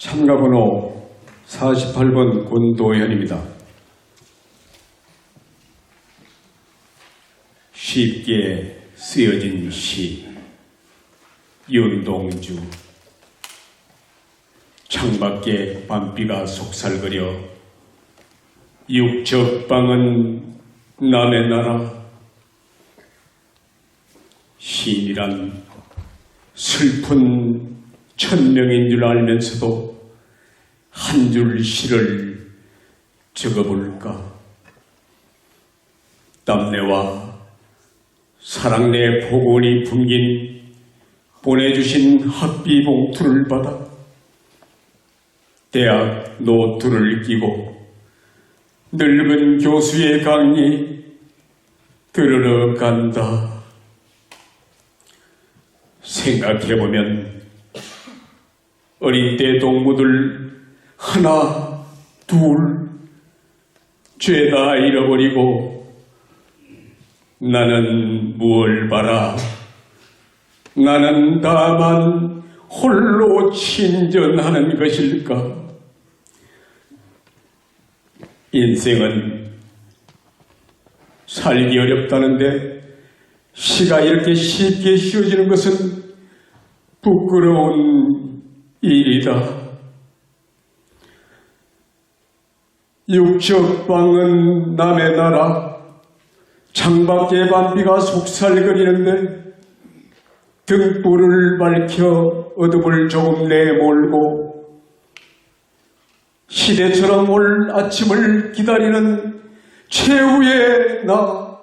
참가번호 48번 권도현입니다. 쉽게 쓰여진 시 윤동주 창밖에 밤비가 속살거려 육적방은 남의 나라 시인이란 슬픈 천명인 줄 알면서도 한 줄 시를 적어볼까 땀내와 사랑내 복원이 품긴 보내주신 학비 봉투를 받아 대학 노트를 끼고 늙은 교수의 강의 들으러 간다. 생각해보면 어린 때 동무들 하나, 둘, 죄다 잃어버리고 나는 무얼 바라 나는 다만 홀로 친전하는 것일까 인생은 살기 어렵다는데 시가 이렇게 쉽게 씌워지는 것은 부끄러운 일이다. 육적방은 남의 나라. 창밖에 밤비가 속살거리는데 등불을 밝혀 어둠을 조금 내몰고 시대처럼 올 아침을 기다리는 최후의 나.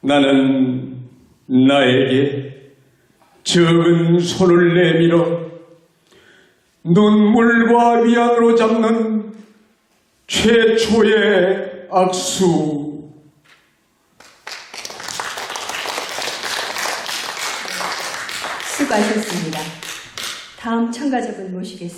나는 나에게 적은 손을 내밀어 눈물과 위안으로 잡는 최초의 악수 수고하셨습니다. 다음 참가자분 모시겠습니다.